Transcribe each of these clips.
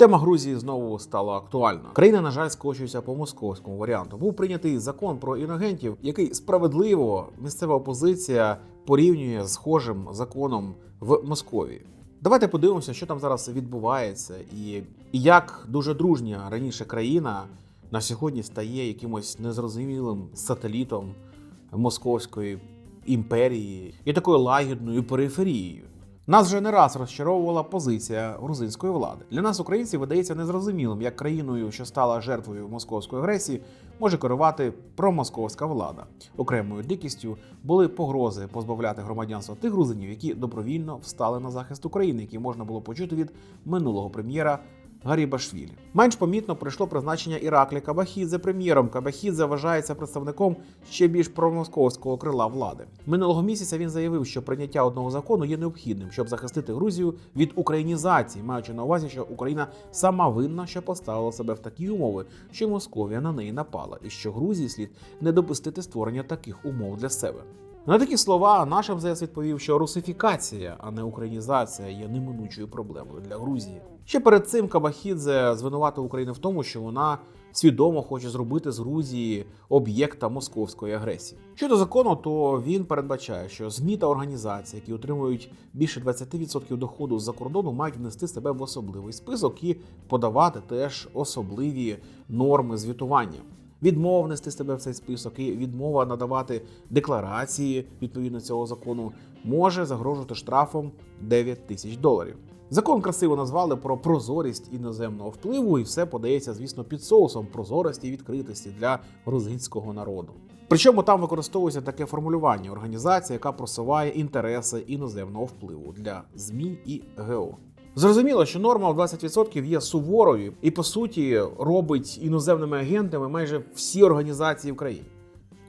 Тема Грузії знову стала актуальна. Країна, на жаль, скочується по московському варіанту. Був прийнятий закон про інагентів, який справедливо місцева опозиція порівнює з схожим законом в Московії. Давайте подивимося, що там зараз відбувається, і як дуже дружня раніше країна на сьогодні стає якимось незрозумілим сателітом московської імперії і такою лагідною периферією. Нас вже не раз розчаровувала позиція грузинської влади. Для нас, українців, видається незрозумілим, як країною, що стала жертвою московської агресії, може керувати промосковська влада. Окремою дикістю були погрози позбавляти громадянства тих грузинів, які добровільно встали на захист України, які можна було почути від минулого прем'єра Гарібашвілі. Менш помітно прийшло призначення Іраклі Кабахідзе прем'єром. Кабахідзе вважається представником ще більш промосковського крила влади. Минулого місяця він заявив, що прийняття одного закону є необхідним, щоб захистити Грузію від українізації, маючи на увазі, що Україна сама винна, що поставила себе в такі умови, що Московія на неї напала, і що Грузії слід не допустити створення таких умов для себе. На такі слова наш МЗС відповів, що русифікація, а не українізація, є неминучою проблемою для Грузії. Ще перед цим Кабахідзе звинуватив Україну в тому, що вона свідомо хоче зробити з Грузії об'єкта московської агресії. Щодо закону, то він передбачає, що ЗМІ та організації, які отримують більше 20% доходу з-за кордону, мають внести себе в особливий список і подавати теж особливі норми звітування. Відмова внести себе в цей список і відмова надавати декларації відповідно цього закону може загрожувати штрафом 9 тисяч доларів. Закон красиво назвали про прозорість іноземного впливу, і все подається, звісно, під соусом прозорості і відкритості для грузинського народу. Причому там використовується таке формулювання організація, яка просуває інтереси іноземного впливу для ЗМІ і ГО. Зрозуміло, що норма в 20% є суворою і по суті робить іноземними агентами майже всі організації в країні.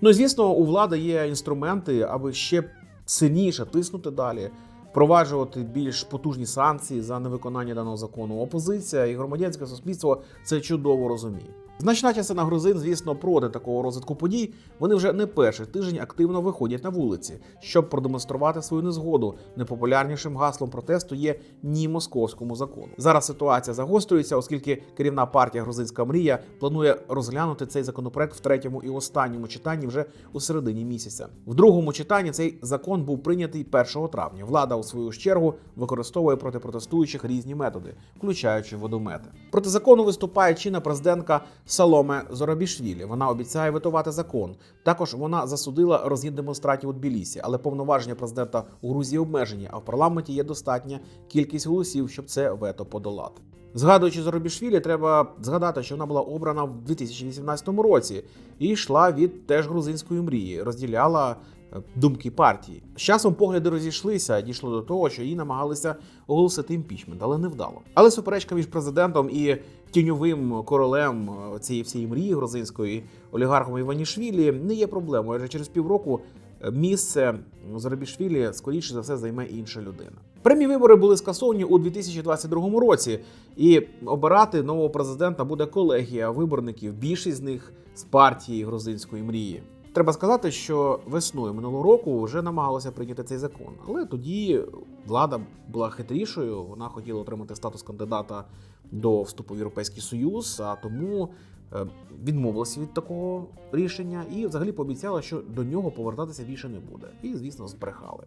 Ну звісно, у влади є інструменти, аби ще сильніше тиснути далі, впроваджувати більш потужні санкції за невиконання даного закону. Опозиція і громадянське суспільство це чудово розуміє. Значна частина грузин, звісно, проти такого розвитку подій. Вони вже не перший тиждень активно виходять на вулиці, щоб продемонструвати свою незгоду. Непопулярнішим гаслом протесту є ні московському закону. Зараз ситуація загострюється, оскільки керівна партія Грузинська мрія планує розглянути цей законопроект в третьому і останньому читанні вже у середині місяця. В другому читанні цей закон був прийнятий 1 травня. Влада у свою чергу використовує проти протестуючих різні методи, включаючи водомети. Проти закону виступає чинна президентка Саломе Зоробішвілі. Вона обіцяє витувати закон. Також вона засудила розгін демонстратів у Тбілісі, але повноваження президента у Грузії обмежені, а в парламенті є достатня кількість голосів, щоб це вето подолати. Згадуючи Зоробішвілі, треба згадати, що вона була обрана в 2018 році і йшла від теж грузинської мрії, розділяла думки партії. З часом погляди розійшлися, дійшло до того, що її намагалися оголосити імпічмент, але не вдало. Але суперечка між президентом і тіньовим королем е, цієї всієї мрії грузинської олігархом Іванішвілі не є проблемою. Адже через півроку е, місце Зарабішвілі скоріше за все займе інша людина. Прямі вибори були скасовані у 2022 році, і обирати нового президента буде колегія виборників. Більшість з них з партії грузинської мрії. Треба сказати, що весною минулого року вже намагалися прийняти цей закон, але тоді влада була хитрішою. Вона хотіла отримати статус кандидата до вступу в Європейський Союз, а тому е, відмовилася від такого рішення і взагалі пообіцяла, що до нього повертатися більше не буде. І, звісно, збрехали.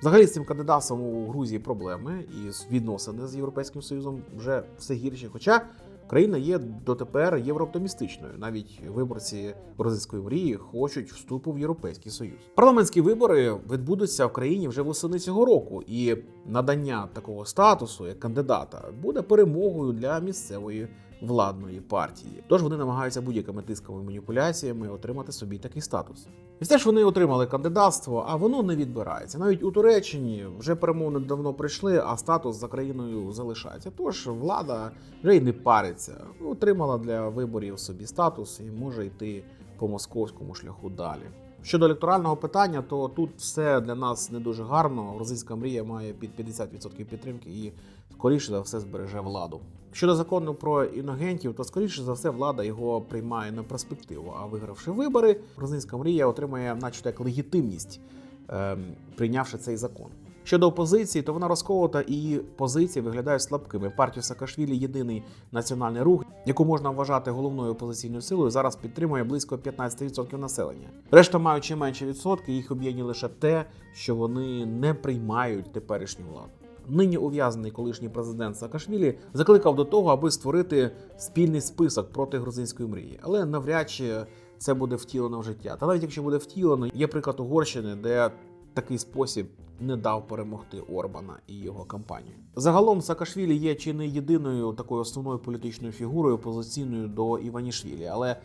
Взагалі з цим кандидатством у Грузії проблеми і відносини з Європейським Союзом вже все гірше. Хоча країна є дотепер єврооптимістичною. Навіть виборці грузинської мрії хочуть вступу в Європейський Союз. Парламентські вибори відбудуться в країні вже восени цього року, і надання такого статусу як кандидата буде перемогою для місцевої владної партії. Тож вони намагаються будь-якими тисками маніпуляціями отримати собі такий статус. І все ж вони отримали кандидатство, а воно не відбирається. Навіть у Туреччині вже перемовини давно прийшли, а статус за країною залишається. Тож влада вже й не париться. Отримала для виборів собі статус і може йти по московському шляху далі. Щодо електорального питання, то тут все для нас не дуже гарно. Грузинська мрія має під 50% підтримки і скоріше за все збереже владу. Щодо закону про іногентів, то скоріше за все влада його приймає на перспективу. А вигравши вибори, грузинська мрія отримає, начебто, як легітимність, ем, прийнявши цей закон. Щодо опозиції, то вона розколота і позиції виглядають слабкими. Партію Саакашвілі єдиний національний рух, яку можна вважати головною опозиційною силою, зараз підтримує близько 15% населення. Решта ще менше відсотки, їх об'єднує лише те, що вони не приймають теперішню владу. Нині ув'язнений колишній президент Саакашвілі закликав до того, аби створити спільний список проти грузинської мрії, але навряд чи це буде втілено в життя. Та навіть якщо буде втілено, є приклад Угорщини, де такий спосіб не дав перемогти Орбана і його кампанію. Загалом Саакашвілі є чи не єдиною такою основною політичною фігурою опозиційною до Іванішвілі, але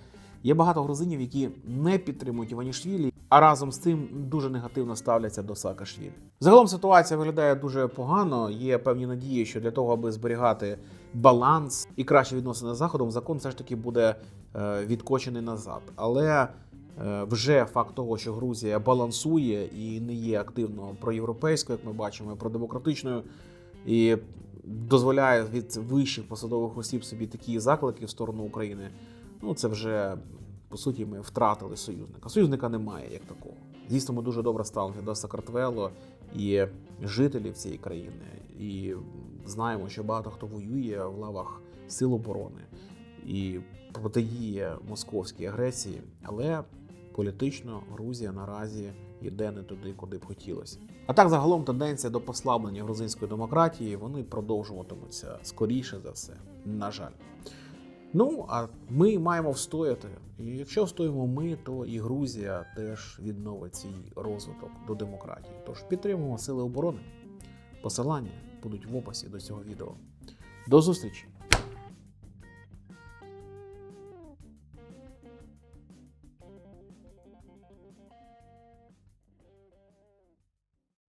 є багато грузинів, які не підтримують Іванішвілі, а разом з тим дуже негативно ставляться до Саакашвілі. Загалом ситуація виглядає дуже погано. Є певні надії, що для того, аби зберігати баланс і кращі відносини з заходом, закон все ж таки буде е, відкочений назад. Але Е, вже факт того, що Грузія балансує і не є активно проєвропейською, як ми бачимо, продемократичною, і дозволяє від вищих посадових осіб собі такі заклики в сторону України. Ну це вже по суті ми втратили союзника. Союзника немає як такого. Звісно, ми дуже добре ставимося до Сакартвело і жителів цієї країни. І знаємо, що багато хто воює в лавах сил оборони і протидіє московській агресії, але політично Грузія наразі йде не туди, куди б хотілося. А так, загалом, тенденція до послаблення грузинської демократії вони продовжуватимуться скоріше за все, на жаль. Ну, а ми маємо встояти. І якщо встоїмо ми, то і Грузія теж відновить свій розвиток до демократії. Тож підтримуємо сили оборони. Посилання будуть в описі до цього відео. До зустрічі!